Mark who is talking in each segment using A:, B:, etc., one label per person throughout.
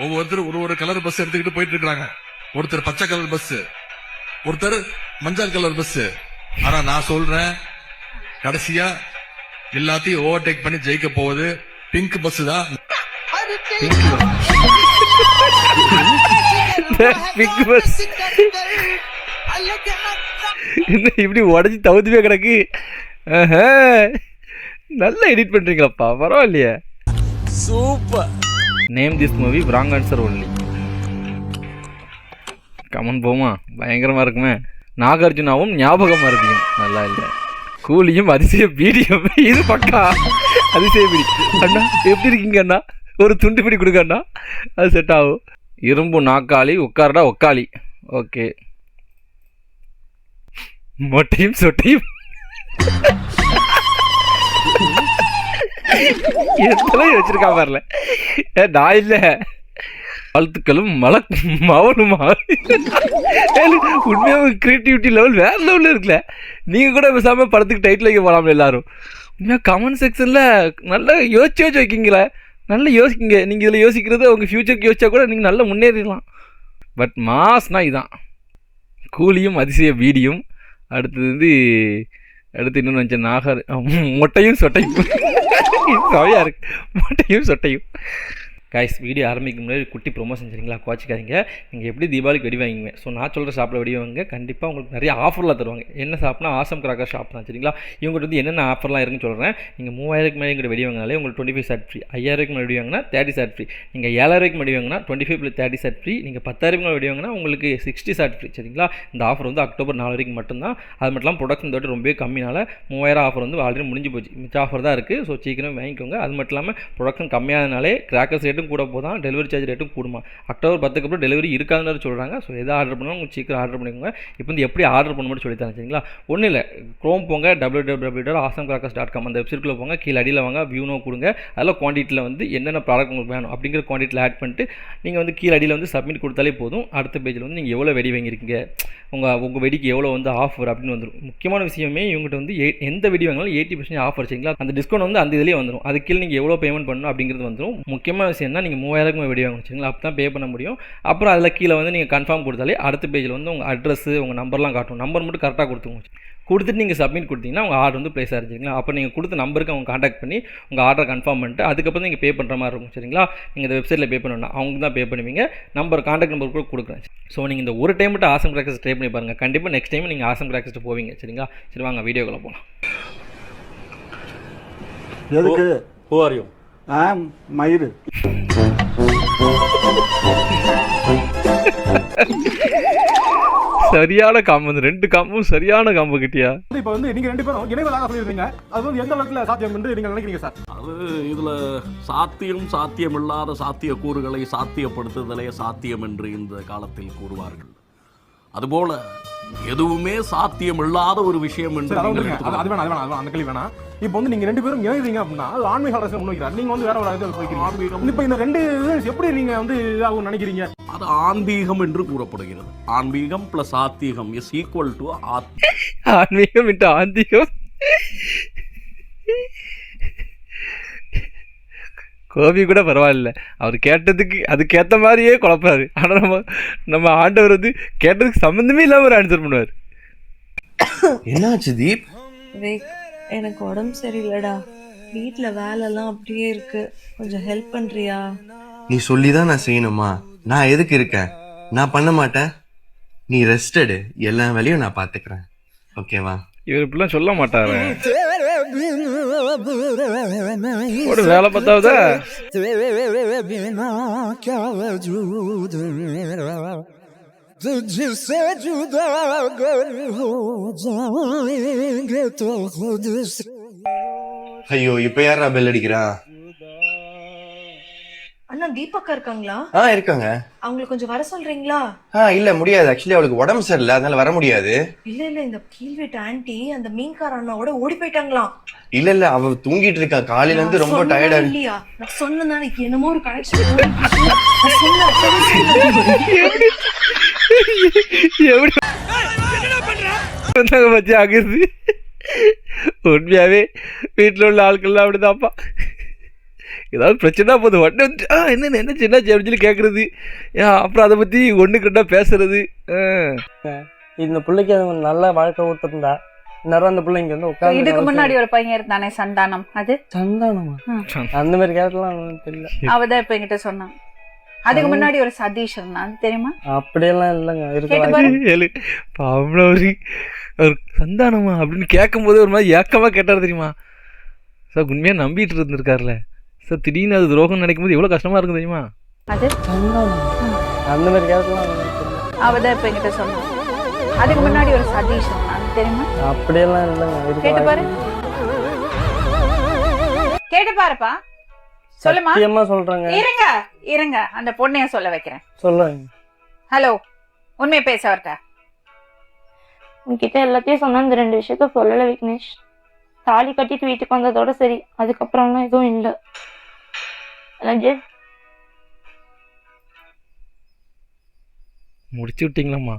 A: ஒவ்வொருத்தரும் ஒரு ஒரு கலர் பஸ் எடுத்துக்கிட்டு போயிட்டு இருக்காங்க ஒருத்தர் பச்சை கலர் பஸ் ஒருத்தர் மஞ்சள் கலர் பஸ் ஆனா நான் சொல்றேன் கடைசியா எல்லாத்தையும் ஓவர்டேக் பண்ணி ஜெயிக்க போவது பிங்க் பஸ் தான்.
B: பிக் பஸ் என்ன இப்படி உடஞ்சி தவுத்துவே கிடக்கு. நல்லா எடிட் பண்றீங்களப்பா பரவாயில்லையே. Super. Name this movie wrong answer only come on போமா பயங்கரமாக இருக்குமே. நாகார்ஜுனாவும் ஞாபகம் மருதியும் நல்லா இல்லை. கூலியும் அதிசய பீடியும். இது பக்கா. அதிசய பீடி. அண்ணா எப்படி இருக்கீங்க அண்ணா? ஒரு துண்டு பிடி கொடுங்க அண்ணா. அது செட் ஆகும். இரும்பு நாக்காளி உட்காரடா உக்காளி. ஓகே மொட்டையும் சொட்டையும். எத்தனை வச்சிருக்கா பாருல. ஏ, நான் இல்ல. வாழ்த்துக்களும் மலக் மவனுமா? உண்மையாக கிரியேட்டிவிட்டி லெவல் வேற லெவலில் இருக்குல்ல. நீங்கள் கூட பேசாமல் படத்துக்கு டைட்டில் வைக்க போகலாம்ல எல்லாரும். உண்மையாக கமெண்ட் செக்ஷனில் நல்லா யோசிச்சு யோசிச்சு வைக்கிங்களே? நல்லா யோசிக்கிங்க நீங்கள் இதில் யோசிக்கிறது உங்கள் ஃப்யூச்சருக்கு யோசிச்சா கூட நீங்கள் நல்லா முன்னேறிடலாம். பட் மாஸ்னால் இதுதான் கூலியும் அதிசய வீடியும் அடுத்தது வந்து அடுத்து இன்னொன்று நினச்சேன் நாகர் மொட்டையும் சொட்டையும். சவையாக இருக்கு மொட்டையும் சொட்டையும். காய்ஸ் வீடியோ ஆரம்பிக்கும் முன்னாடி குட்டி ப்ரொமோஷன் சரிங்களா? கோச்சிக்காதீங்க. நீங்கள் எப்படி தீபாவளிக்கு வெடி வாங்குவீங்க? ஸோ நான் சொல்கிற ஷாப்பில் வெடி வாங்க கண்டிப்பாக உங்களுக்கு நிறைய ஆஃபர்லாம் தருவாங்க. என்ன ஷாப்னா ஆசம் கிராக்கர் ஷாப் தான் சரிங்களா? இவங்ககிட்ட வந்து என்னென்ன ஆஃபர்லாம் இருக்குன்னு சொல்கிறேன் நீங்கள் மூவாயிரக்கு மேலே எங்கிட்ட வெடி வாங்கினாலே உங்களுக்கு டுவெண்ட்டி ஃபைவ் சாட் ஃப்ரீ ஐயாயிரக்கு மேலே வெடி வாங்கினா தேர்ட்டி சாட் ஃப்ரீ நீங்கள் ஏழாயிரக்கு மேலே வாங்கினா twenty five plus thirty shot free நீங்கள் பத்தாயிரம் மேலே வெடி வாங்கினா உங்களுக்கு சிக்ஸ்டி சாட் ஃப்ரீ சரிங்களா? இந்த ஆஃபர் வந்து அக்டோபர் நாலு வரைக்கும் மட்டும்தான். அது மட்டும் இல்லாமல் ப்ரொடக்ஷன் தொட்டு ரொம்பவே கம்மினால மூவாயிரம் ஆஃபர் வந்து ஆல்ரெடி முடிஞ்சு போச்சு. மிச்ச ஆஃபர் தான் இருக்குது ஸோ சீக்கிரம் வாங்கிக்கோங்க. அது மட்டும் இல்லாமல் ப்ரொடக்ஷன் கம்மியானனாலே கிராக்கர்ஸ் ரேட்டும் கூட போதான் டெலிவரி சார்ஜ் ரேட்டும் கூடுமா? அக்டோபர் பத்துக்கு அப்புறம் டெலிவரி இருக்காதுன்னு சொல்கிறாங்க ஸோ எதை ஆர்டர் பண்ணாலும் உங்களுக்கு சீக்கிரம் ஆர்டர் பண்ணிக்கோங்க. இப்போ வந்து எப்படி ஆர்டர் பண்ண மட்டும் சொல்லித்தரேன் சரிங்களா? ஒன்றும் இல்லை. க்ரோம் போங்க W W dot awesome crackers dot com அந்த வெப்சைட்டில் போங்க. கீழே அடியில் வாங்க வியூனோ கொடுங்க. அதில் குவான்டிட்டியில் வந்து என்னென்ன ப்ராடக்ட் உங்களுக்கு வேணும் அப்படிங்கிற குவான்டிட்டியில் ஆட் பண்ணிட்டு நீங்கள் வந்து கீழே அடியில் வந்து சப்மிட் கொடுத்தாலே போதும். அடுத்த பேஜில் வந்து நீங்கள் எவ்வளோ வெடி வாங்கியிருக்கீங்க உங்கள் உங்கள் வெடிக்கு எவ்வளோ வந்து ஆஃபர் அப்படின்னு வந்துடும் முக்கியமான விஷயமே இவங்ககிட்ட வந்து எ- எந்த வெடி வாங்கினாலும் எயிட்டி பர்சன்ட் ஆஃபர் சரிங்களா? அந்த டிஸ்கவுண்ட் வந்து அந்த இதிலே வந்துடும் அது கீழே நீங்கள் எவ்வளோ பேமெண்ட் பண்ணணும் அப்படிங்கிறது வந்துடும் முக்கியமான விஷயம் தான் நீங்கள் மூவாயிரம் வெடி வாங்கணும் சரிங்களா? அப்போ தான் பே பண்ண முடியும். அப்புறம் அதில் கீழே வந்து நீங்கள் கன்ஃபார்ம் கொடுத்தாலே அடுத்த பேஜில் வந்து உங்கள் அட்ரஸ் உங்கள் நம்பர்லாம் காட்டும். நம்பர் மட்டும் கரெக்டாக கொடுத்துங்க கொடுத்துட்டு நீங்கள் சப்மிட் கொடுத்தீங்கன்னா உங்கள் ஆர்டர் வந்து ப்ளேஸ் ஆகிருச்சிங்களா அப்போ நீங்கள் கொடுத்த நம்பருக்கு அவங்க காண்டாக்ட் பண்ணி உங்கள் ஆர்டர் கன்ஃபார்ம் பண்ணிட்டு அதுக்கப்புறம் நீங்கள் பே பண்ணுற மாதிரி இருக்கும். சரிங்களா? நீங்கள் இந்த வெப்சைட்டில் பே பண்ணணும் அவங்க தான் பே பண்ணுவீங்க. நம்பர் காண்டாக்ட் நம்பர் கூட கொடுக்குறேன். ஸோ நீங்கள் இந்த ஒரு டைம் மட்டும் ஆசம் கிராக்கர்ஸ் ட்ரை பண்ணி பாருங்கள் கண்டிப்பாக நெக்ஸ்ட் டைம் நீங்கள் ஆசம் கிராக்கர்ஸ் போவீங்க. சரிங்களா? சரி வாங்க வீடியோக்குள்ளே போகலாம்
C: எதுக்கு? ஆ மயிறு.
B: சரியான காம்பு இந்த ரெண்டு காம்பும் சரியான காம்பு கிட்டியா?
D: வந்து இப்ப வந்து நீங்க ரெண்டு பேரும் இணைவதாக சொல்லியிருந்தீங்க. அது வந்து எந்த அளவுக்கு சாத்தியம் என்று நீங்க நினைக்கிறீங்க சார்?
E: அது இதுல சாத்தியம் சாத்தியமில்லாத சாத்திய கூறுகளை சாத்தியப்படுத்துதலே சாத்தியம் என்று இந்த காலத்தில் கூறுவார்கள். அதுபோல எதுவுமே சாத்தியமில்லாத ஒரு விஷயம் என்று
D: அதை வேணாம் அது வேணாம் வேணாம். அந்த கேள்வி வேணாம். இப்போ வந்து நீங்க ரெண்டு பேரும் இணைறீங்க அப்படின்னா அது ஆன்மீக அரசு முன்வைக்கிறார் நீங்க வந்து வேற ஒரு இதில் போய்க்கிறீங்க இப்போ இந்த ரெண்டு எப்படி நீங்க வந்து இதாகும் நினைக்கிறீங்க?
E: அது ஆன்மீகம் என்று கூறப்படுகிறது. ஆன்மீகம் பிளஸ் ஆத்திகம் இஸ் ஈக்குவல் டு
B: ஆன்மீகம் விட்டு ஆன்மீகம் கோபி கூட பரவாயில்ல. அவர் கேட்டதுக்கு அதுக்கேற்ற மாதிரியே குழப்பாரு. ஆனால் நம்ம நம்ம ஆண்டவர் வந்து கேட்டதுக்கு சம்மந்தமே இல்லாமல் ஒரு ஆன்சர் பண்ணுவார்.
F: என்னாச்சு தீப்?
G: எனக்கு உடம்பு சரியில்லடா. வீட்ல வேலைலாம் அப்படியே இருக்கு. கொஞ்சம் ஹெல்ப் பண்றியா?
F: நீ சொல்லிதான் நான் செய்யணுமா? நான் எதுக்கு இருக்கேன்? நான் பண்ண மாட்டேன். நீ ரெஸ்டடு எல்லா வேலையும் நான் பாத்துக்கிறேன். ஓகேவா
B: இவர் இப்படிலாம் சொல்ல மாட்டாரு. ஒரு வேலை பார்த்தாவதா?
F: ஐயோ இப்ப யாரா பெல் அடிக்கிறா?
G: அண்ணா தீபக்கா இருக்காங்களா?
F: ஆ இருக்காங்க.
G: அவங்களை கொஞ்சம் வர சொல்றீங்களா?
F: ஆ இல்ல முடியாது. ஆக்சுவலி அவளுக்கு உடம்பு சரியில்லை. அதனால வர முடியாது.
G: இல்ல இல்ல இந்த கீழ் வீட்டு ஆன்ட்டி அந்த மீன்கார அண்ணாவோட ஓடி போயிட்டாங்களாம்
F: இல்ல இல்ல அவ தூங்கிட்டு இருக்கா. காலையில இருந்து ரொம்ப டயர்டா
G: இல்லையா? நான் சொன்னதானே என்னமோ ஒரு கனெக்ஷன்
B: எப்படி? வந்தாங்க பத்தி ஆகுது உண்மையாவே வீட்டில் உள்ள ஆட்கள்லாம் அப்படிதான்ப்பா. ஏதாவது பிரச்சனை போது உடனே வந்து ஆ என்ன என்ன சின்ன அப்படின்னு சொல்லி கேட்குறது அப்புறம் அதை பற்றி ஒன்றுக்கு ரெண்டா பேசுறது.
H: இந்த பிள்ளைக்கு ஒரு நல்ல வாழ்க்கை கொடுத்துருந்தா இந்நேரம் அந்த பிள்ளைங்க வந்து உட்காந்து
I: இதுக்கு முன்னாடி ஒரு பையன் இருந்தானே சந்தானம். அது?
H: சந்தானமா? அந்த மாதிரி கேரட்லாம் தெரியல.
I: அவதான் இப்ப என்கிட்ட சொன்னான் அதுக்கு முன்னாடி ஒரு சதீஷ் இருந்தான். தெரியுமா?
H: அப்படியெல்லாம் இல்லைங்க.
I: கேட்டு
B: பாவம் அவரு அவர் சந்தானமா அப்படின்னு கேட்கும்போது ஒரு மாதிரி ஏக்கமாக கேட்டார் தெரியுமா? சார் உண்மையாக நம்பிட்டு இருந்திருக்காருல்ல சார் திடீர்னு அது துரோகம் நினைக்கும் எவ்வளோ கஷ்டமாக இருக்கும் தெரியுமா?
I: அது?
H: அந்த மாதிரி தெரியல
I: அவதான் இப்ப என்கிட்ட சொன்னான். அதுக்கு முன்னாடி ஒரு சதீஷ் தெரியுமா?
H: அப்படியெல்லாம் இல்லைங்க. இருக்க
I: கேட்டு பாரு. கேட்டு பாருப்பா. சொல்லுமா?
H: சத்தியமா சொல்றேங்க.
I: இருங்க. இருங்க. அந்த பொண்ணைய சொல்ல வைக்கிறேன்.
H: சொல்லுங்க.
I: ஹலோ. உண்மையை பேச வரட்டா
J: உன்கிட்ட எல்லாத்தையும் சொன்னா இந்த ரெண்டு விஷயத்த சொல்லல விக்னேஷ். தாலி கட்டிட்டு வீட்டுக்கு வந்ததோட சரி. அதுக்கப்புறம்லாம் எதுவும் இல்லை. ரஜத்
B: முடிச்சு விட்டீங்களாம்மா.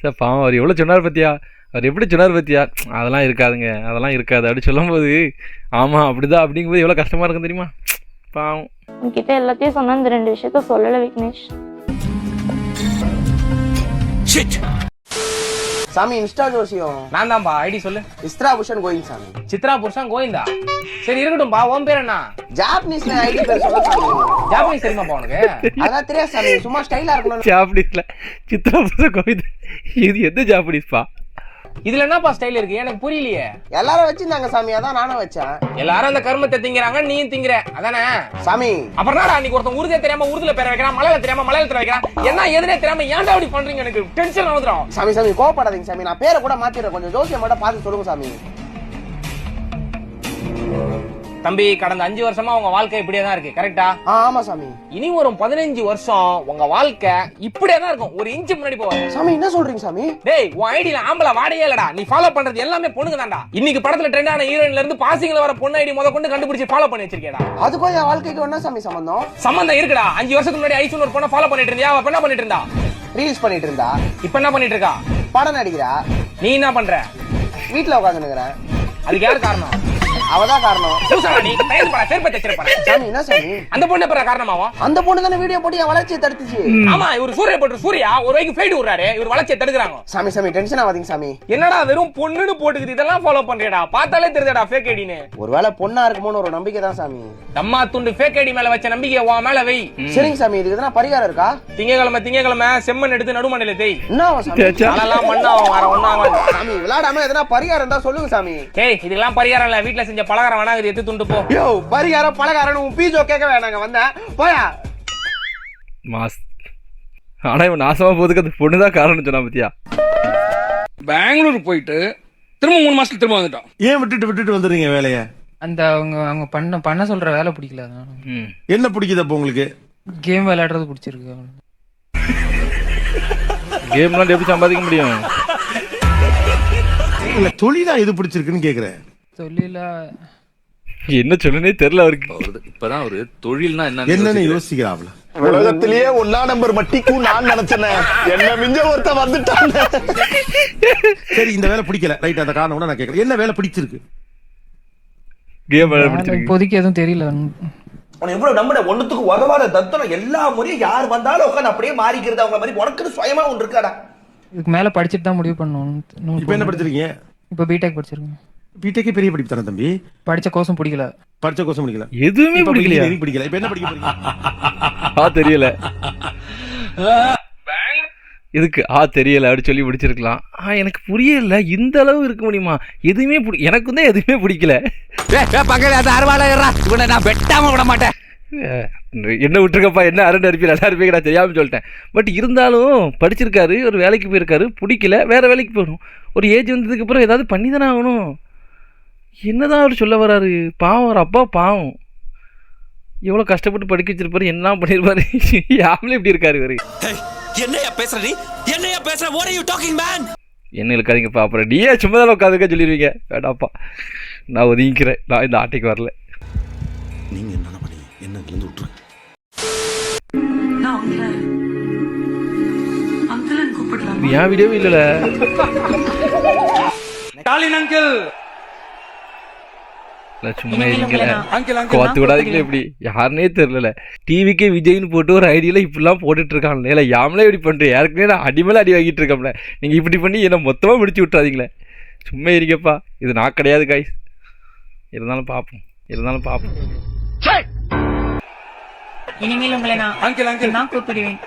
B: சார் பாவம் அவர் எவ்வளோ சொன்னார் பத்தியா? அவர் எப்படி சொன்னார் பத்தியா? அதெல்லாம் இருக்காதுங்க அதெல்லாம் இருக்காது. அப்படி சொல்லும்போது ஆமாம் அப்படிதான் அப்படிங்கும்போது எவ்வளோ கஷ்டமாக இருக்கும் தெரியுமா? பாவம்.
J: உன்கிட்ட எல்லாத்தையும் சொன்னா இந்த ரெண்டு விஷயத்த சொல்லல விக்னேஷ்.
K: சாமி இன்ஸ்டா ஜோசியம்
H: நான் தான்பா ஐடி சொல்லு.
K: இஸ்ரா புஷன் கோயிங் சாமி.
H: சித்ரா புருஷன் கோவிந்தா சரி இருக்கட்டும்பா உன் பேர் என்ன?
K: ஜாப்பனீஸ்ல ஐடி பேர் சொல்ல சாமி.
H: ஜாப்பனீஸ் தெரியுமாப்பா உனக்கு?
K: அதான் தெரியாது சாமி சும்மா ஸ்டைலா இருக்கணும்
B: ஜாப்பனீஸில் சித்ரா புருஷ கோவிந்த் இது எந்த ஜாப்பனீஸ்ப்பா
H: இதுல என்னப்பா ஸ்டைல் இருக்கு? எனக்கு புரியலையே.
K: எல்லாரும் வச்சிருந்தாங்க சாமி. அதான் நானும் வச்சேன்.
H: எல்லாரும் அந்த கருமத்தை திங்கிறாங்க நீயும் திங்கிற. அதானே?
K: சாமி.
H: அப்புறம் என்னடா அன்னைக்கு ஒருத்தன் உருதே தெரியாம உருதுல பேர வைக்கிறான் மலையில தெரியாம மலையில வைக்கிறான். என்ன எதுனே தெரியாம ஏன்டா அப்படி பண்றீங்க எனக்கு? டென்ஷன் வந்துடும்
K: சாமி சாமி கோவப்படாதீங்க சாமி. நான் பேரை கூட மாத்திடுறேன். கொஞ்சம் ஜோசியம் மட்டும் பார்த்து சொல்லுங்க சாமி.
H: தம்பி கடந்த அஞ்சு வருஷமா உங்க வாழ்க்கை இப்படியே தான் இருக்கு கரெக்டா
K: ஆமா சாமி.
H: இனி வரும் பதினஞ்சு வருஷம் உங்க வாழ்க்கை இப்படியே தான் இருக்கும். ஒரு இன்ச்சு முன்னாடி போவாரு
K: சாமி என்ன சொல்றீங்க சாமி?
H: டேய் உன் ஐடியில ஆம்பளை வாடையே இல்லடா. நீ ஃபாலோ பண்றது எல்லாமே பொண்ணுங்க தான்டா. இன்னைக்கு படத்துல ட்ரெண்டான ஹீரோயின்ல இருந்து பாசிங்ல வர பொண்ணு ஐடி முத கொண்டு கண்டுபிடிச்சு ஃபாலோ பண்ணி வச்சிருக்கேடா
K: அதுக்கும் என் வாழ்க்கைக்கு என்ன சாமி சம்பந்தம்?
H: சம்பந்தம் இருக்குடா. அஞ்சு வருஷத்துக்கு முன்னாடி ஐசூன் ஒரு பொண்ணை ஃபாலோ பண்ணிட்டு இருந்தியா? அவ என்ன பண்ணிட்டு இருந்தா?
K: ரீல்ஸ் பண்ணிட்டு இருந்தா.
H: இப்ப என்ன பண்ணிட்டு இருக்கா?
K: படம் நடிக்கிறா.
H: நீ என்ன பண்ற?
K: வீட்டுல உட்காந்துருக்கிறேன்
H: அதுக்கு யார் காரணம்?
K: அவதான் காரணம்.
H: லூசாடா நீ கைது பண்ண செருப்பை தச்சிருப்பா
K: சாமி என்ன சாமி?
H: அந்த பொண்ணு பிற காரணமாவா?
K: அந்த பொண்ணு தானே வீடியோ போட்டு என் வளர்ச்சியை தடுத்துச்சு?
H: ஆமா இவர் சூரிய போட்டு சூர்யா ஒரு வரைக்கும் ஃபிளைட் விடுறாரு. இவர் வளர்ச்சியை தடுக்கிறாங்க.
K: சாமி சாமி டென்ஷன் ஆகாதீங்க சாமி.
H: என்னடா வெறும் பொண்ணுன்னு போட்டுக்குது இதெல்லாம் ஃபாலோ பண்றியடா? பார்த்தாலே ஃபேக் ஐடின்னு
K: ஒருவேளை பொண்ணா இருக்குமோன்னு ஒரு நம்பிக்கை தான் சாமி.
H: தம்மா துண்டு ஃபேக் ஐடி மேல வச்ச நம்பிக்கை உன் மேல வை.
K: சரிங்க சாமி இதுக்கு எதனா பரிகாரம் இருக்கா?
H: திங்கக்கிழமை திங்கக்கிழமை செம்மண் எடுத்து நடுமண்டையில தேய்.
K: என்ன ஆகும் சாமி?
H: அதெல்லாம் மண்ணாவும் வர ஒண்ணாவும்
K: சாமி விளையாடாம எதனா பரிகாரம் இருந்தா சொல்லுங்க சாமி.
H: ஏய் இதுக்கெல்லாம் பரிகாரம் இல்ல வீட்ல செஞ்ச பலகாரம் வேணா இது எடுத்து துண்டு போ.
K: யோ பரிகாரம் பலகாரம் உன் பீஜோ கேட்க வேணாங்க வந்தேன் போயா?
B: மாஸ். ஆனால் இவன் நாசமாக போகிறதுக்கு அந்த பொண்ணு தான் காரணம் சொன்னா பத்தியா?
L: பெங்களூர் போயிட்டு திரும்ப மூணு மாசத்துல திரும்ப வந்துட்டோம்
C: ஏன் விட்டுட்டு விட்டுட்டு வந்துடுறீங்க வேலைய?
L: அந்த அவங்க அவங்க பண்ண பண்ண சொல்ற வேலை பிடிக்கல
B: ம்.
C: என்ன பிடிக்குது அப்போ உங்களுக்கு?
L: கேம் விளையாடுறது பிடிச்சிருக்கு
B: கேம்லாம் எப்படி சம்பாதிக்க முடியும்?
C: இல்ல தொழிலா எது பிடிச்சிருக்குன்னு கேக்குறேன்.
L: தொழில?
B: என்ன சொல்லனே தெரியல அவருக்கு.
A: இப்பதான் ஒரு தொழில்னா
C: என்னன்னு யோசிக்கிறாப்ல?
K: உலகத்திலேயே ஒன்னா நம்பர் மட்டிக்கும் நான் நினைச்சேன். என்ன மிஞ்ச ஒருத்த வந்துட்டான்.
C: சரி இந்த வேலை பிடிக்கல. ரைட் அந்த காரணம் கூட நான் கேட்கல. என்ன வேலை பிடிச்சிருக்கு?
L: இப்போதைக்கு எதுவும் தெரியல.
K: உனக்கு எவ்வளவு நம்பின ஒண்ணுத்துக்கு உதவாத தத்தனம் எல்லா முறையும் யார் வந்தாலும் உட்காந்து அப்படியே மாறிக்கிறது அவங்க மாதிரி உனக்குன்னு சுயமா ஒன்று இருக்காடா.
L: இதுக்கு மேல படிச்சுட்டு தான் முடிவு பண்ணணும்.
C: இப்ப என்ன படிச்சிருக்கீங்க?
L: இப்போ பிடெக் படிச்சிருக்கேன்.
C: பிடெக்கே பெரிய படிப்பு தானே தம்பி?
L: படிச்ச கோர்ஸும் பிடிக்கல.
C: படிச்ச கோர்ஸும் படிக்கல.
B: எதுவுமே பிடிக்கலையா?
C: Engineering பிடிக்கல இப்ப என்ன படிக்க போறீங்க?
B: ஆ தெரியல. இதுக்கு ஆ தெரியல அப்படி சொல்லி முடிச்சிருக்கலாம் ஆ எனக்கு புரியல. இந்த அளவு இருக்க முடியுமா? எதுவுமே பிடி எனக்கு தான் எதுவுமே பிடிக்கல.
L: இவனை நான் வெட்டாம விட மாட்டேன்.
B: என்ன விட்டுருக்கப்பா? என்ன அரண்டு அனுப்பி நல்லா இருப்பீங்க நான் தெரியாமல் சொல்லிட்டேன். பட் இருந்தாலும் படிச்சிருக்காரு ஒரு வேலைக்கு போயிருக்காரு பிடிக்கல. வேற வேலைக்கு போகணும். ஒரு ஏஜ் வந்ததுக்கு அப்புறம் ஏதாவது பண்ணி தானே ஆகணும். என்னதான் அவர் சொல்ல வராரு? பாவம் அவர் அப்பா பாவம். எவ்வளோ கஷ்டப்பட்டு படிக்க வச்சிருப்பாரு என்ன பண்ணியிருப்பாரு யாமலே இப்படி இருக்காரு இவரு.
L: என்னையா பேசுற நீ? என்னையா பேசுற? What are you talking man?
B: என்ன இழுக்காதீங்கப்பா அப்புறம் நீயே சும்மா தான் உட்காந்துக்க சொல்லிடுவீங்க வேண்டாப்பா. நான் ஒதுங்கிக்கிறேன். நான் இந்த ஆட்டைக்கு வரல.
C: நீங்க என்ன பண்ணி என்ன இருந்து விட்டுருங்க
B: என் வீடியோவே இல்லைல்ல
L: ஸ்டாலின் அங்கிள்!
B: சும்மா இருக்கல கோத்து விடாதீங்களே இப்படி. யாருனே தெரியல டிவிக்கே விஜய்னு போட்டு ஒரு ஐடியில இப்படிலாம் போட்டுட்டு இருக்காங்களே இல்ல யாமலே இப்படி பண்றேன் யாருக்குமே நான் அடி மேல அடி வாங்கிட்டு இருக்கோம்ல நீங்க இப்படி பண்ணி என்ன மொத்தமா முடிச்சு விட்டுறாதீங்களே. சும்மா இருக்கப்பா இது நான் கிடையாது காய்ஸ் இருந்தாலும் பார்ப்போம் இருந்தாலும் பார்ப்போம்
I: இனிமேல் உங்களை நான் அங்கிள் அங்கிள். நான் கூப்பிடுவேன்.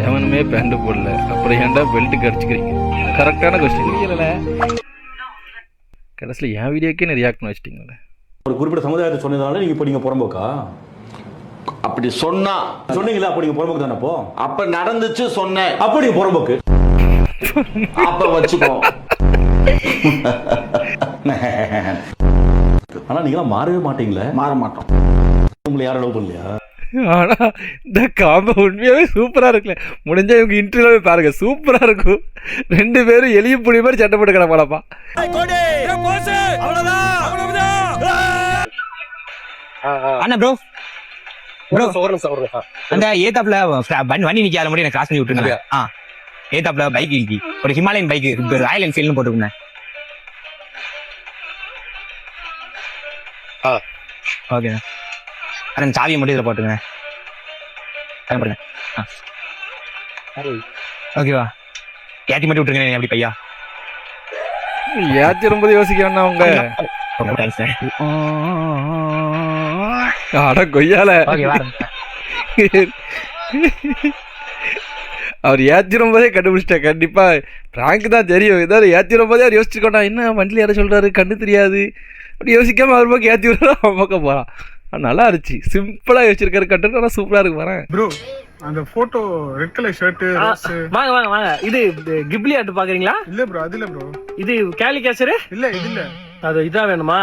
B: எவனுமே பேண்ட் போடல. அப்புறம் ஏன்டா பெல்ட் கடிச்சுக்கிறீங்க? கரெக்டான கொஸ்டின் இல்லைல்ல கடைசியில் என் வீடியோக்கே நீ ரியாக்ட் வச்சிட்டீங்களே.
C: ஒரு குறிப்பிட்ட சமுதாயத்தை சொன்னதால நீங்க இப்போ நீங்க புறம்போக்கா?
K: அப்படி சொன்னா.
C: சொன்னீங்களா அப்ப நீங்க புறம்போக்கு தானே அப்போ?
K: அப்ப நடந்துச்சு சொன்னேன்
C: அப்ப நீங்க புறம்போக்கு.
K: அப்ப வச்சுக்கோ.
C: ஆனா நீங்களாம் மாறவே மாட்டீங்களே?
K: மாற மாட்டோம்.
C: உங்களை யாரும் லவ் பண்ணலையா?
B: ஆனா இந்த காம்போ உண்மையாவே சூப்பரா இருக்குல்ல. முடிஞ்சா இவங்க இன்டர்வியூவே பாருங்க. சூப்பரா இருக்கும். ரெண்டு பேரும் எளிய புடி மாதிரி சட்டை போட்டு கிடப்பாடப்பா
H: அண்ணா ப்ரோ ப்ரோ அந்த ஏத்தாப்ல வண்டி வண்டி நிக்காத மட்டும் எனக்கு கிராஸ் பண்ணி விட்டுருங்க. ஆ. ஏத்தாப்ல பைக் நிக்கி ஒரு ஹிமாலயன் பைக் ராயல் என்ஃபீல்ட்னு போட்டுருங்க ஓகேண்ணா அண்ணா சாவியை மட்டும் இதில் போடுங்க ஆ. ஓகேவா ஏற்றி மட்டும் விட்டுருங்க அப்படி பையா?
B: ஏத்தி ரொம்ப யோசிக்க வேணாம் அவங்க அட கொய்யால. அவர் ஏத்திரும் போதே கண்டுபிடிச்சிட்டேன் கண்டிப்பா. பிராங்க் தான் தெரியும். ஏதாவது ஏத்திரும் போதே அவர் யோசிச்சுக்கோண்டா என்ன வண்டியில் யாரும் சொல்றாரு? கண்ணு தெரியாது. அப்படி யோசிக்காம அவர் பக்கம் ஏத்தி விடுறா அவன் பக்கம் போறான் நல்லா இருந்துச்சு. சிம்பிளா யோசிச்சிருக்காரு கட்டு ஆனா சூப்பரா இருக்கு பாரு
D: ப்ரோ அந்த போட்டோ ரெட் கலர் ஷர்ட்
H: வாங்க வாங்க வாங்க. இது கிப்லி ஆட்டு பாக்குறீங்களா?
D: இல்ல ப்ரோ அது இல்ல ப்ரோ
H: இது கேலி கேசரு
D: இல்ல இது இல்ல.
H: அது இதான் வேணுமா?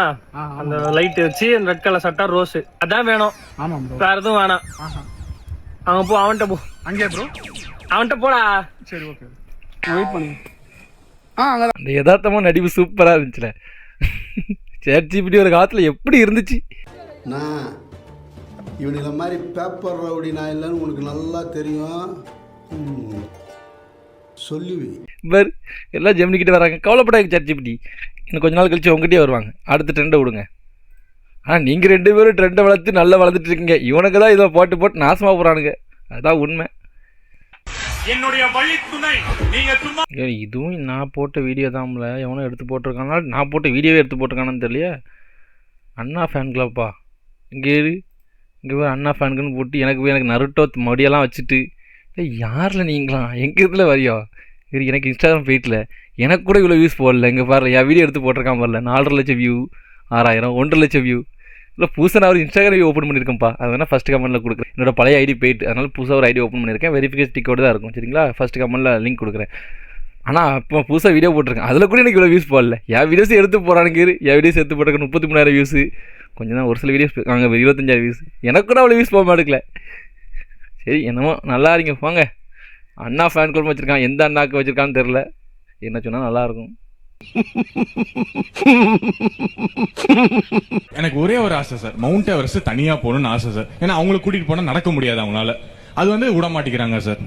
H: அந்த லைட் வச்சு ரெட் கலர் சட்டா ரோஸ் அதான் வேணும்.
D: ஆமா ப்ரோ
H: வேற எதுவும் வேணாம். அவன் போ அவன்கிட்ட போ.
D: அங்கே ப்ரோ
H: அவன்கிட்ட போடா.
D: சரி ஓகே வெயிட் பண்ணுங்க
B: அந்த யதார்த்தமா நடிப்பு சூப்பரா இருந்துச்சுல. சேட் ஜிபிடி ஒரு காலத்துல எப்படி இருந்துச்சு?
M: நான் இவனுங்கள மாதிரி பேப்பர் ரவுடி நான் இல்லைன்னு உனக்கு நல்லா தெரியும். ம். சொல்லி வை
B: பாரு எல்லாம் ஜெமினி கிட்ட வராங்க. கவலைப்படாங்க சேட் ஜிபிடி இன்னும் கொஞ்ச நாள் கழிச்சு உங்ககிட்டயே வருவாங்க. அடுத்த ட்ரெண்டை விடுங்க. ஆனால் நீங்கள் ரெண்டு பேரும் ட்ரெண்டை வளர்த்து நல்லா வளர்த்துட்டு இருக்கீங்க. இவனுக்கு தான் இதை போட்டு போட்டு நாசமாக போகிறானுங்க அதுதான் உண்மை.
D: என்னுடைய வழி துணை. நீங்க சும்மா
B: ஐயோ, இதுவும் நான் போட்ட வீடியோ தான்ல. எவனோ எடுத்து போட்டிருக்கானா? நான் போட்ட வீடியோவே எடுத்து போட்டிருக்கானு தெரியல அண்ணா ஃபேன் கிளப்பா இங்கே இரு. இங்கே போய் அண்ணா ஃபேனுக்குன்னு போட்டு எனக்கு போய் எனக்கு நருட்டோ மடியெல்லாம் வச்சுட்டு யாரில் நீங்களாம்? எங்கள் இதில் வரியோ? இது எனக்கு இன்ஸ்டாகிராம் போயிட்டில் எனக்கு கூட இவ்வளோ வியூஸ் போடல. இங்கே பாருல என் வீடியோ எடுத்து போட்டிருக்கான் பாருல. நாலரை லட்சம் வியூ ஆறாயிரம் ஒன்றரை லட்சம் வியூ இல்லை புதுசாக நான் ஒரு இன்ஸ்டாகிராம் ஓப்பன் பண்ணியிருக்கேன்ப்பா. அது வேணால் ஃபஸ்ட் கமெண்ட்டில் கொடுக்குறேன். என்னோட பழைய ஐடி போயிட்டு அதனால் புதுசாக ஒரு ஐடி ஓப்பன் பண்ணியிருக்கேன். வெரிஃபிகேஷன் டிக்கோடு தான் இருக்கும். சரிங்களா? ஃபஸ்ட் கமெண்ட்டில் லிங்க் கொடுக்குறேன். ஆனால் இப்போ புதுசாக வீடியோ போட்டிருக்கேன். அதில் கூட எனக்கு இவ்வளோ வியூஸ் போடல. என் வீடியோஸ் எடுத்து போகிறானுங்க என் வீடியோஸ் எடுத்து போட்டிருக்கேன் முப்பத்தி மூணாயிரம் வியூஸு கொஞ்சம் தான் ஒரு சில வீடியோஸ் அங்கே இருபத்தஞ்சாயிரம் வியூஸ் எனக்கு கூட அவ்வளோ வியூஸ் போக மாட்டேங்கல. சரி என்னமோ நல்லா இருங்க போங்க. அண்ணா ஃபேன் குழம்பு வச்சுருக்கான் எந்த அண்ணாக்கு வச்சுருக்கான்னு தெரில என்ன சொன்னால் நல்லாயிருக்கும்
D: எனக்கு ஒரே ஒரு ஆசை சார். மவுண்ட் எவரெஸ்ட் தனியா போகணும்னு ஆசை சார். ஏன்னா அவங்கள கூட்டிட்டு போனா நடக்க முடியாது அவங்களால. அது வந்து விட மாட்டேங்கிறாங்க சார்.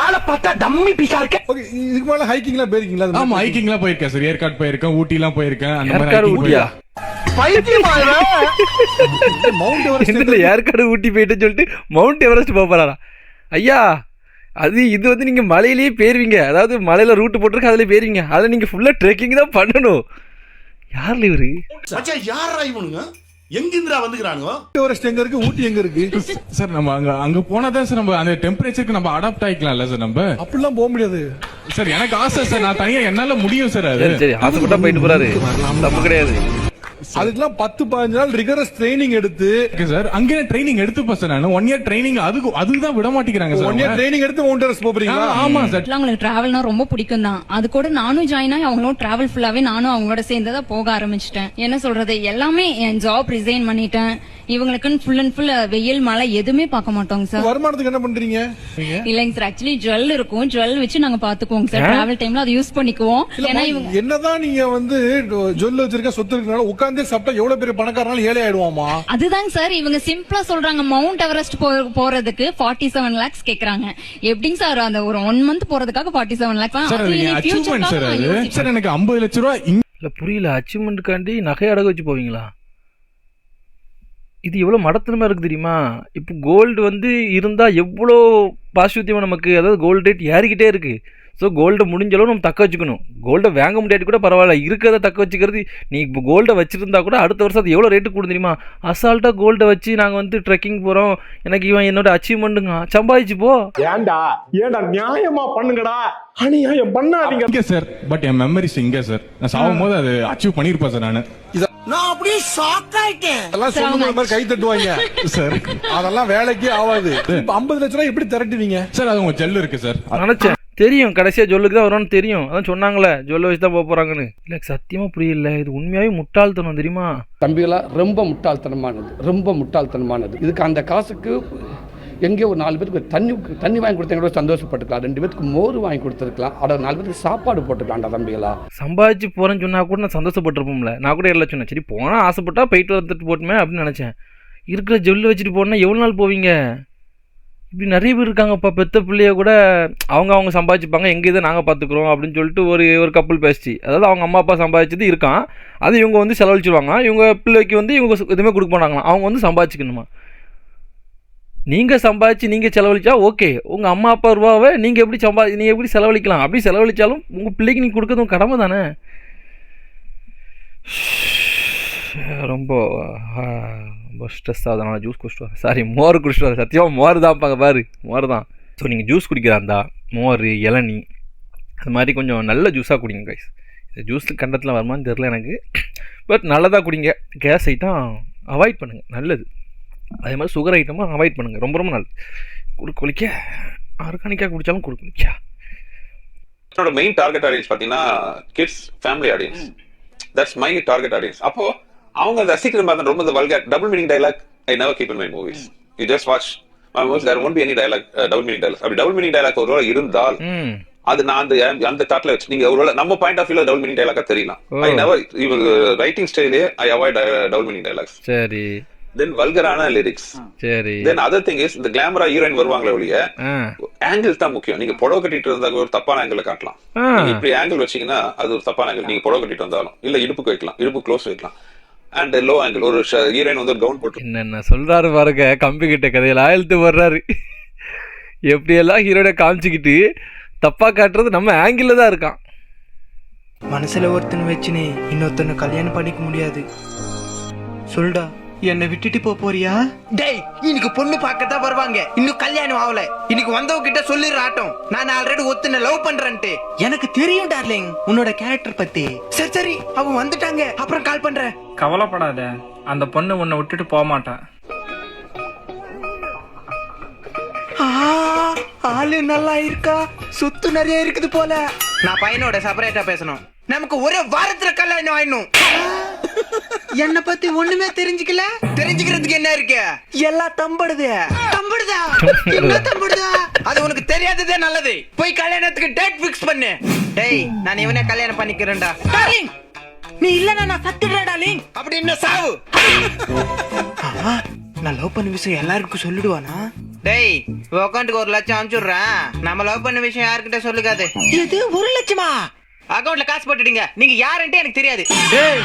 K: ஆளை பார்த்தா டம்மி பீஸா இருக்க.
D: ஓகே இதுக்கு மேல ஹைக்கிங்லாம் போயிருக்கீங்களா? ஆமா ஹைக்கிங்லாம் போயிருக்கேன் சார். ஏற்காடு போயிருக்கேன் ஊட்டிலாம் போயிருக்கேன் அந்த மாதிரி
B: ஏற்காடு
D: hiking
B: ஊட்டியா?
D: மவுண்ட்
B: எந்த ஏற்காடு ஊட்டி போயிட்டுன்னு சொல்லிட்டு மவுண்ட் எவரெஸ்ட் போக போறாரா? ஐயா அது இது வந்து நீங்கள் மலையிலேயே போயிருவீங்க அதாவது மலையில் ரூட்டு போட்டிருக்கு அதில் போயிருவீங்க அதில் நீங்கள் ஃபுல்லாக ட்ரெக்கிங் தான் பண்ணணும். யாரில் இவரு?
M: யாரா இவனுங்க? எங்கிருந்துடா வந்துக்கிறானுங்க?
D: எவரெஸ்ட் எங்க இருக்கு? ஊட்டி எங்க இருக்கு? சார் நம்ம அங்க அங்க போனாதான் சார் நம்ம அந்த டெம்பரேச்சருக்கு நம்ம அடாப்ட் ஆயிக்கலாம்ல சார் நம்ம? அப்படிலாம் போக முடியாது. சார் எனக்கு ஆசை சார். நான் தனியா என்னால முடியும் சார் அது.
B: சரி சரி. ஆசைப்பட்டா போயிட்டு போறாரு. தப்பு கிடையாது.
D: அதுக்கெல்லாம் பத்து பதினஞ்சு நாள் ரிகரஸ் ட்ரைனிங் எடுத்து சார் அங்கே ட்ரைனிங் எடுத்துப்பேன் சார் நான் ஒன் இயர் ட்ரைனிங் அதுக்கு அதுதான் விட மாட்டேங்கிறாங்க சார் ஒன் இயர் ட்ரைனிங் எடுத்து மவுண்ட் எவரெஸ்ட் போறீங்களா ஆமா சார்
I: உங்களுக்கு டிராவல்னா ரொம்ப பிடிக்கும் தான் அது கூட நானும் ஜாயின் ஆகி அவங்களோட டிராவல் ஃபுல்லாவே நானும் அவங்களோட சேர்ந்து தான் போக ஆரம்பிச்சிட்டேன். என்ன சொல்றது? எல்லாமே என் ஜாப் ரிசைன் பண்ணிட்டேன். இவங்களுக்குன்னு ஃபுல் அண்ட் ஃபுல் வெயில் மழை எதுவுமே பார்க்க மாட்டோங்க சார்
D: வருமானத்துக்கு என்ன பண்றீங்க?
I: இல்லைங்க சார் ஆக்சுவலி ஜுவல் இருக்கும். ஜுவல் வச்சு நாங்க பாத்துக்குவோங்க சார் டிராவல் டைம்ல அதை யூஸ் பண்ணிக்குவோம். ஏன்னா இவங்க
D: என்னதான் நீங்க வந்து ஜொல் வச்சிருக்க சொத்து இருக்கனால உட்கார்ந்தே சாப்பிட்டா எவ்வளவு பெரிய பணக்காரனாலும் ஏழை ஆயிடுவாமா
I: அதுதாங்க சார் இவங்க சிம்பிளா சொல்றாங்க மவுண்ட் எவரெஸ்ட் போறதுக்கு ஃபார்ட்டி செவன் லேக்ஸ் கேக்குறாங்க. எப்படிங்க சார் அந்த ஒரு ஒன் மந்த் போறதுக்காக ஃபார்ட்டி செவன் லேக்ஸ்
D: சார் எனக்கு ஐம்பது லட்ச ரூபா
B: இல்லை புரியல. அச்சீவ்மெண்ட்டுக்காண்டி நகை அடகு வச்சு போவீங்களா? இது எவ்வளோ மடத்தனமாக இருக்குது தெரியுமா? இப்போ கோல்டு வந்து இருந்தால் எவ்வளோ பாசிட்டிவாக நமக்கு அதாவது கோல்டு ரேட் ஏறிக்கிட்டே இருக்குது ஸோ கோல்டை முடிஞ்ச அளவு நம்ம தக்க வச்சுக்கணும். கோல்டை வாங்க முடியாட்டி கூட பரவாயில்ல. இருக்கிறத தக்க வச்சுக்கிறது நீ இப்போ கோல்டை வச்சுருந்தா கூட அடுத்த வருஷம் அது எவ்வளோ ரேட்டு கூட தெரியுமா? அசால்ட்டாக கோல்டை வச்சு நாங்கள் வந்து ட்ரெக்கிங் போகிறோம் எனக்கு இவன் என்னோட அச்சீவ்மெண்ட்டுங்க சம்பாதிச்சு போ.
N: ஏன்டா? ஏன்டா நியாயமா பண்ணுங்கடா? அநியாயம் பண்ணாதீங்க.
D: சார் பட் என் மெமரிஸ் இங்க சார் நான் சாகும் போது அது அச்சீவ் பண்ணிருப்பேன் சார் நானு.
M: நான் அப்படியே ஷாக் ஆயிட்டேன்.
N: அதெல்லாம் சொல்லுங்க மாதிரி கை தட்டுவாங்க.
D: சார்
N: அதெல்லாம் வேலைக்கே ஆகாது ஐம்பது லட்ச ரூபாய் எப்படி திரட்டுவீங்க
D: சார் அது உங்க ஜெல் இருக்கு சார்
B: நினச்சேன். தெரியும் கடைசியாக ஜொல்லுக்கு தான் வரும்னு தெரியும். அதான் சொன்னாங்களே ஜொல்லை வச்சு தான் போக போகிறாங்கன்னு இல்லை சத்தியமாக புரியல. இது உண்மையாகவே முட்டாள்தனம் தெரியுமா?
L: தம்பிகளா ரொம்ப முட்டாள்தனமானது. ரொம்ப முட்டாள்தனமானது. இதுக்கு அந்த காசுக்கு எங்கேயோ ஒரு நாலு பேருக்கு தண்ணி தண்ணி வாங்கி கொடுத்தா கூட சந்தோஷப்பட்டுக்கலாம். ரெண்டு பேருக்கு மோர் வாங்கி கொடுத்துருக்கலாம். அட நாலு பேருக்கு சாப்பாடு போட்டுக்கலாம்டா தம்பிகளா.
B: சம்பாதிச்சு போகிறேன்னு சொன்னா கூட நான் சந்தோஷப்பட்டிருப்போம்ல. நான் கூட எல்லாம் சொன்னேன். சரி போனால் ஆசைப்பட்டா போயிட்டு வந்துட்டு போட்டுமே அப்படின்னு நினச்சேன். இருக்கிற ஜொல்லு வச்சுட்டு போனால் எவ்வளோ நாள் போவீங்க? இப்படி நிறைய பேர் இருக்காங்கப்பா பெத்த பிள்ளைய கூட அவங்க அவங்க சம்பாதிச்சுப்பாங்க. எங்கள் இதை நாங்கள் பார்த்துக்குறோம் அப்படின்னு சொல்லிட்டு ஒரு ஒரு கப்பல் பேசிச்சு. அதாவது அவங்க அம்மா அப்பா சம்பாதிச்சது இருக்கான். அது இவங்க வந்து செலவழிச்சிருவாங்க. இவங்க பிள்ளைக்கு வந்து இவங்க எதுவுமே கொடுக்க மாட்டாங்களாம். அவங்க வந்து சம்பாதிச்சுக்கணுமா? நீங்கள் சம்பாதிச்சு நீங்கள் செலவழிச்சா ஓகே. உங்கள் அம்மா அப்பா ரூபாவை நீங்கள் எப்படி சம்பா நீங்கள் எப்படி செலவழிக்கலாம்? அப்படி செலவழிச்சாலும் உங்கள் பிள்ளைக்கு நீங்கள் கொடுக்கறது கடமை தானே? ரொம்ப ரொம்ப ஸ்ட்ரெஸ் ஆகுது. நான் ஜூஸ் குடிச்சிட்டு வரேன் சாரி மோர் குடிச்சிட்டு வரேன் சத்தியமாக மோர் தான் பாங்க பாரு மோர் தான். ஸோ நீங்கள் ஜூஸ் குடிக்கிறா இருந்தா மோர் இளநீ அது மாதிரி கொஞ்சம் நல்ல ஜூஸாக குடிங்க கைஸ் இந்த ஜூஸ் கண்டத்தில் வருமான்னு தெரில எனக்கு. பட் நல்லதாக குடிங்க. கேஸ் ஐட்டம் அவாய்ட் பண்ணுங்கள் நல்லது. அதே மாதிரி சுகர் ஐட்டமும் அவாய்ட் பண்ணுங்கள் ரொம்ப ரொம்ப நல்லது. குடு குளிக்க. ஆர்கானிக்காக குடித்தாலும் குடு குளிக்க.
O: என்னோட மெயின் டார்கெட் ஆடியன்ஸ் பாத்தீங்கன்னா kids family audience that's my target audience அப்போ அவங்க அந்த சீக்கிரம் பார்த்தா ரொம்ப vulgar double meaning dialogue I never keep in my. Movies you just watch my movies there won't be any dialogue double meaning dialogue அப்படி double meaning dialogue ஒருவேளை இருந்தால் அது நான் அந்த அந்த தாட்ல வச்சு நீங்க ஒருவேளை நம்ம பாயிண்ட் ஆஃப் வியூல டபுள் மீனிங் டைலாக்கா தெரியலாம். ஐ நெவர் இவங்க writing ஸ்டைலே I avoid double meaning dialogues
B: சரி.
O: தென் வல்கரான லிரிக்ஸ்
B: சரி.
O: தென் அதர் திங் இஸ் இந்த கிளாமரா ஹீரோயின் வருவாங்களே ஒழிய ஆங்கிள் தான் முக்கியம். நீங்க புடவை கட்டிட்டு இருந்தா ஒரு தப்பான ஆங்கிள் காட்டலாம். இப்படி ஆங்கிள் வச்சீங்கன்னா அது ஒரு தப்பான ஆங்கிள் நீங்க புடவை கட்டிட்டு வந்தாலும் இல்ல இடுப்புக்கு வைக்கலாம் இடுப்பு க்ளோஸ் வைக்கலாம். அண்ட் லோ ஆங்கிள் ஒரு ஹீரோயின் வந்து கவுன் போட்டு
B: என்னென்ன சொல்றாரு பாருங்க கம்பி கிட்ட கதையில ஆயிரத்து வர்றாரு. எப்படியெல்லாம் ஹீரோட காமிச்சுக்கிட்டு தப்பா காட்டுறது நம்ம ஆங்கிள் தான் இருக்கான்.
P: மனசுல ஒருத்தனை வச்சுன்னு இன்னொருத்தனை கல்யாணம் பண்ணிக்க முடியாது. சொல்டா. என்னை விட்டுட்டு போப் போறியா? டேய் இன்னைக்கு பொண்ணு பார்க்கத்தான் வருவாங்க. இன்னும் கல்யாணம் ஆகல. இன்னைக்கு வந்தவங்க கிட்ட சொல்லிடுற ஆட்டம். நான் ஆல்ரெடி ஒத்துன லவ் பண்றேன்ட்டு. எனக்கு தெரியும் டார்லிங் உன்னோட கேரக்டர் பத்தி. சரி சரி. அவன் வந்துட்டாங்க. அப்புறம் கால் பண்றேன்.
Q: கவலைப்படாத. அந்த பொண்ணு உன்னை விட்டுட்டு போக மாட்டான்
P: ஆ, ஆளு நல்லா இருக்கா? சுத்து நிறைய இருக்குது போல. நான் பையனோட செப்பரேட்டா பேசணும். நமக்கு ஒரே வாரத்துல கல்யாணம் ஆயிடணும். என்ன பத்தி ஒண்ணுமே தெரிஞ்சுக்கல? தெரிஞ்சுக்கிறதுக்கு என்ன இருக்கு? எல்லாம் தம்படுது. தம்படுதா? என்ன தம்படுதா? அது உனக்கு தெரியாததே நல்லது. போய் கல்யாணத்துக்கு டேட் ஃபிக்ஸ் பண்ணு. டேய் நான் இவனே கல்யாணம் பண்ணிக்கிறேன்டா. டார்லிங் நீ இல்லனா நான் சத்துடுறேன் டார்லிங் அப்படி என்ன சாவு? நான் லவ் பண்ண விஷயம் எல்லாருக்கும் சொல்லிடுவானா? டேய் அக்கௌண்ட்டுக்கு ஒரு லட்சம் அனுப்பிச்சுடுறேன். நம்ம லவ் பண்ண விஷயம் யாருக்கிட்ட சொல்லுக்காது இது ஒரு லட்சமா? அக்கௌண்ட்ல காசு போட்டுடுங்க. நீங்க யாருன்ட்டு எனக்கு தெரியாது.
Q: டேய்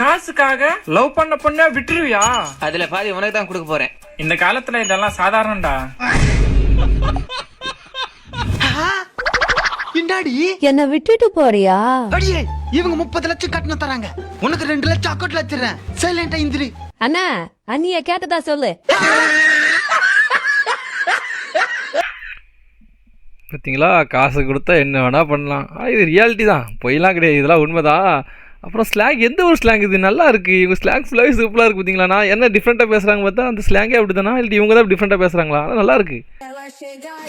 Q: காசுக்காக லவ் பண்ண பொண்ண விட்டுருவியா?
P: அதுல பாதி உனக்கு தான் கொடுக்க போறேன்.
Q: இந்த காலத்துல இதெல்லாம் சாதாரணம்டா.
P: இந்தாடி.
R: என்ன விட்டுட்டு போறியா?
P: அடியே இவங்க முப்பது லட்சம் கட்டணம் தராங்க. உனக்கு ரெண்டு லட்சம் அக்கௌண்ட்ல வச்சிடறேன். சைலண்டா இந்திரு.
R: அண்ணா அண்ணிய கேட்டதா சொல்லு.
B: பார்த்தீங்களா காசு கொடுத்தா என்ன வேணால் பண்ணலாம். இது ரியாலிட்டி தான். பொய்லாம் கிடையாது. இதெல்லாம் உண்மைதான். அப்புறம் ஸ்லாங் எந்த ஒரு ஸ்லாங் இது? நல்லா இருக்குது இவங்க ஸ்லாங் ஃபுல்லாகவே சூப்பராக இருக்குது பார்த்தீங்களா நான் என்ன டிஃப்ரெண்ட்டாக பேசுகிறாங்க பார்த்தா அந்த ஸ்லாங்கே அப்படி தானா இல்லை இவங்க தான் டிஃப்ரெண்ட்டாக பேசுகிறாங்களா ஆனால் நல்லா இருக்கு.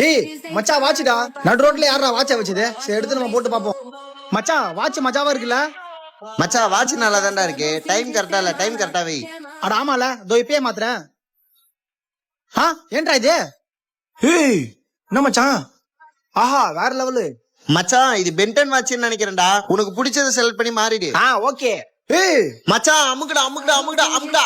P: ஏய் மச்சான் வாட்சுடா. நடு ரோட்ல யாரா வாட்ச வச்சது? சரி எடுத்து நம்ம போட்டு பாப்போம். மச்சான் வாட்ச் மஜாவா இருக்குல்ல?
M: மச்சான் வாட்ச் நல்லா தான்டா இருக்கு டைம் கரெக்டா இல்ல. டைம் கரெக்டா வை.
P: அட ஆமால. இதோ இப்பயே மாத்துறேன். ஆ ஏன்டா இது? ஏய் என்ன மச்சான்? ஆஹா வேற லெவலு
M: மச்சான் இது பென்டன் வாட்ச்னு நினைக்கிறேன்டா. உனக்கு பிடிச்சதை செலக்ட் பண்ணி மாறிடு.
P: ஆ ஓகே. ஏய்
M: மச்சான் அமுக்குடா அமுக்குடா அமுக்குடா அமுக்குடா.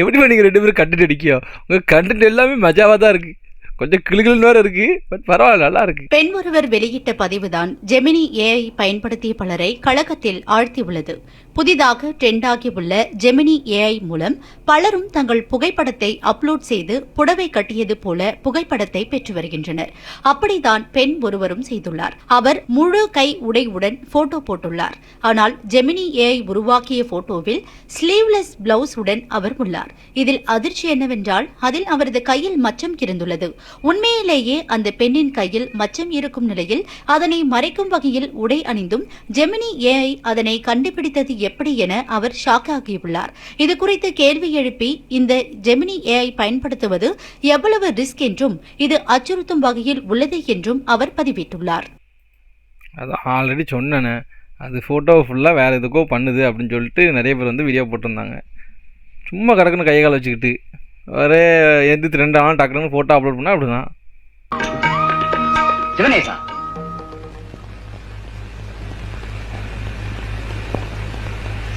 B: எப்படி நீங்கள் ரெண்டு பேரும் கண்டென்ட் அடிக்கியோ? உங்கள் கண்டென்ட் எல்லாமே மஜாவாக தான் இருக்குது கொஞ்சம் கிளுகிள்னு வேற இருக்கு பட் பரவாயில்ல நல்லா இருக்கு.
S: பெண் ஒருவர் வெளியிட்ட பதிவுதான் ஜெமினி ஏஐ பயன்படுத்திய பலரை கழகத்தில் ஆழ்த்தியுள்ளது புதிதாக ட்ரெண்டாகியுள்ள ஜெமினி ஏஐ மூலம் பலரும் தங்கள் புகைப்படத்தை அப்லோட் செய்து புடவை கட்டியது போல புகைப்படத்தை பெற்று வருகின்றனர். அப்படித்தான் பெண் ஒருவரும் செய்துள்ளார். அவர் முழு கை உடையுடன் போட்டோ போட்டுள்ளார். ஆனால் ஜெமினி ஏஐ உருவாக்கிய போட்டோவில் ஸ்லீவ்லெஸ் பிளவுஸ் உடன் அவர் உள்ளார். இதில் அதிர்ச்சி என்னவென்றால் அதில் அவரது கையில் மச்சம் இருந்துள்ளது. உண்மையிலேயே அந்த பெண்ணின் கையில் மச்சம் இருக்கும் நிலையில் அதனை மறைக்கும் வகையில் உடை அணிந்தும் ஜெமினி ஏஐ அதனை கண்டுபிடித்தது எப்படி என அவர் ஷாக் ஆகியுள்ளார். இது குறித்து கேள்வி எழுப்பி இந்த ஜெமினி ஏஐ பயன்படுத்துவது எவ்வளவு ரிஸ்க் என்றும் இது அச்சுறுத்தும் வகையில் உள்ளது என்றும் அவர் பதிவிட்டுள்ளார்.
B: அது ஆல்ரெடி சொன்னேனே. அது ஃபோட்டோ ஃபுல்லாக வேறு எதுக்கோ பண்ணுது அப்படின்னு சொல்லிட்டு நிறைய பேர் வந்து வீடியோ போட்டிருந்தாங்க. சும்மா கிடக்குன்னு கை கால் வச்சுக்கிட்டு ஒரே எந்திரிச்சு ரெண்டு ஆளும் டக்குன்னு ஃபோட்டோ அப்லோட் பண்ணால் அப்படி தான்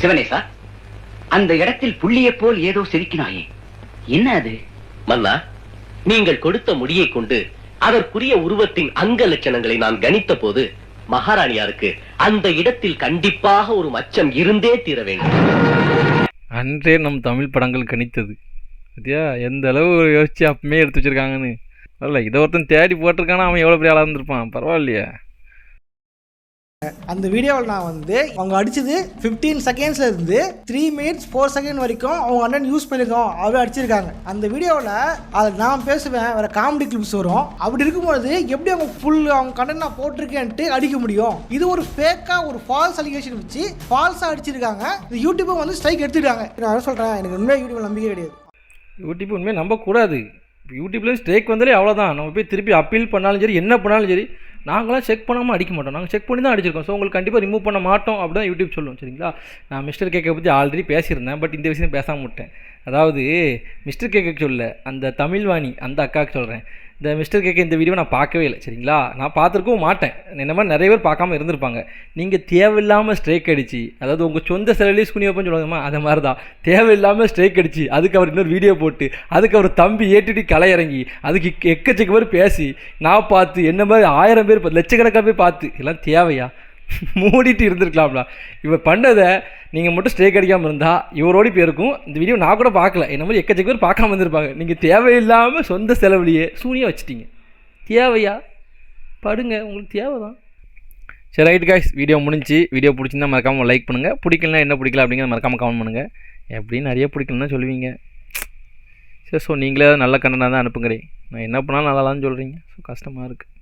T: சிவனேசா அந்த இடத்தில் புள்ளியைப் போல் ஏதோ செதுக்கினாயே. என்ன அது?
U: மன்னா நீங்கள் கொடுத்த முடியை கொண்டு அதற்குரிய உருவத்தின் அங்க லட்சணங்களை நான் கணித்த போது மகாராணியாருக்கு அந்த இடத்தில் கண்டிப்பாக ஒரு மச்சம் இருந்தே தீர வேண்டும்.
B: அன்றே நம் தமிழ் படங்கள் கணித்தது. சரியா எந்த அளவு யோசிச்சு அப்பமே எடுத்து வச்சிருக்காங்கன்னு. பரவாயில்ல இதை ஒருத்தன் தேடி போட்டிருக்கானா? அவன் எவ்வளோ பெரிய ஆளாக இருந்திருப்பான். பரவாயில்லையே.
V: அந்த வீடியோவில் நான் வந்து அவங்க அடிச்சது 15 செகண்ட்ஸ்ல இருந்து த்ரீ மினிட்ஸ் ஃபோர் செகண்ட் வரைக்கும் அவங்க அண்ணன் யூஸ் பண்ணியிருக்கோம் அப்படி அடிச்சிருக்காங்க. அந்த வீடியோவில் அதை நான் பேசுவேன் வேற காமெடி கிளிப்ஸ் வரும். அப்படி இருக்கும்போது எப்படி அவங்க ஃபுல் அவங்க கண்டன் நான் போட்டிருக்கேன்ட்டு அடிக்க முடியும்? இது ஒரு ஃபேக்காக ஒரு ஃபால்ஸ் அலிகேஷன் வச்சு ஃபால்ஸாக அடிச்சிருக்காங்க. இந்த யூடியூப்பை வந்து ஸ்ட்ரைக் எடுத்துட்டாங்க. நான் என்ன சொல்கிறேன் எனக்கு உண்மையாக யூடியூப் நம்பிக்கை கிடையாது.
B: யூடியூப் உண்மையை நம்பக்கூடாது. யூடியூப்லேயும் ஸ்ட்ரைக் வந்தாலே அவ்வளோதான் நம்ம போய் திருப்பி அப்பீல் பண்ணாலும் சரி என்ன பண்ணாலும் சரி நாங்களாம் செக் பண்ணாமல் அடிக்க மாட்டோம். நாங்கள் செக் பண்ணி தான் அடிச்சிருக்கோம். ஸோ உங்களுக்கு கண்டிப்பாக ரிமூவ் பண்ண மாட்டோம் அப்படி தான் யூடியூப் சொல்லுவோம் சரிங்களா? நான் மிஸ்டர் கேக்கை பற்றி ஆல்ரெடி பேசியிருந்தேன் பட் இந்த விஷயம் பேசாமல் விட்டேன். அதாவது மிஸ்டர் கேக்கு சொல்ல அந்த தமிழ்வாணி அந்த அக்காவுக்கு சொல்கிறேன் இந்த மிஸ்டர் கேக்கு இந்த வீடியோ நான் பார்க்கவே இல்லை சரிங்களா? நான் பார்த்துருக்கவும் மாட்டேன். என்ன மாதிரி நிறைய பேர் பார்க்காம இருந்திருப்பாங்க. நீங்கள் தேவையில்லாமல் ஸ்ட்ரைக் அடிச்சு அதாவது உங்கள் சொந்த செலவில் யூஸ் பண்ணி வைப்பேன்னு சொல்லுவாங்கம்மா அதை மாதிரி தான். தேவையில்லாமல் ஸ்ட்ரைக் அடிச்சு அதுக்கு அவர் இன்னொரு வீடியோ போட்டு அதுக்கு அவர் தம்பி ஏற்றிட்டு களை இறங்கி அதுக்கு எக்கச்சக்க பேர் பேசி நான் பார்த்து என்ன மாதிரி ஆயிரம் பேர் லட்சக்கணக்காக போய் பார்த்து இதெல்லாம் தேவையா? மூடிட்டு இருந்திருக்கலாம்ல இவர் பண்ணதை நீங்கள் மட்டும் ஸ்டேக் அடிக்காமல் இருந்தால் இவரோடி போயிருக்கும் இந்த வீடியோ நான் கூட பார்க்கல. என்ன மாதிரி எக்கச்சக்க பேர் பார்க்காம இருந்திருப்பாங்க. நீங்கள் தேவையில்லாமல் சொந்த செலவுலையே சூனியாக வச்சுட்டீங்க. தேவையா? படுங்க. உங்களுக்கு தேவை தான் சரி ரைட் காய்ஸ் வீடியோ முடிஞ்சு வீடியோ பிடிச்சிருந்தா மறக்காமல் லைக் பண்ணுங்கள் பிடிக்கலனா என்ன பிடிக்கல அப்படிங்கிறத மறக்காமல் கமெண்ட் பண்ணுங்கள் எப்படின்னு நிறைய பிடிக்கலன்னா சொல்லுவீங்க. சரி ஸோ நீங்களே நல்ல கண்டனாக தான் அனுப்புங்கடே. நான் என்ன பண்ணாலும் நல்லாலான்னு சொல்கிறீங்க ஸோ கஷ்டமாக இருக்குது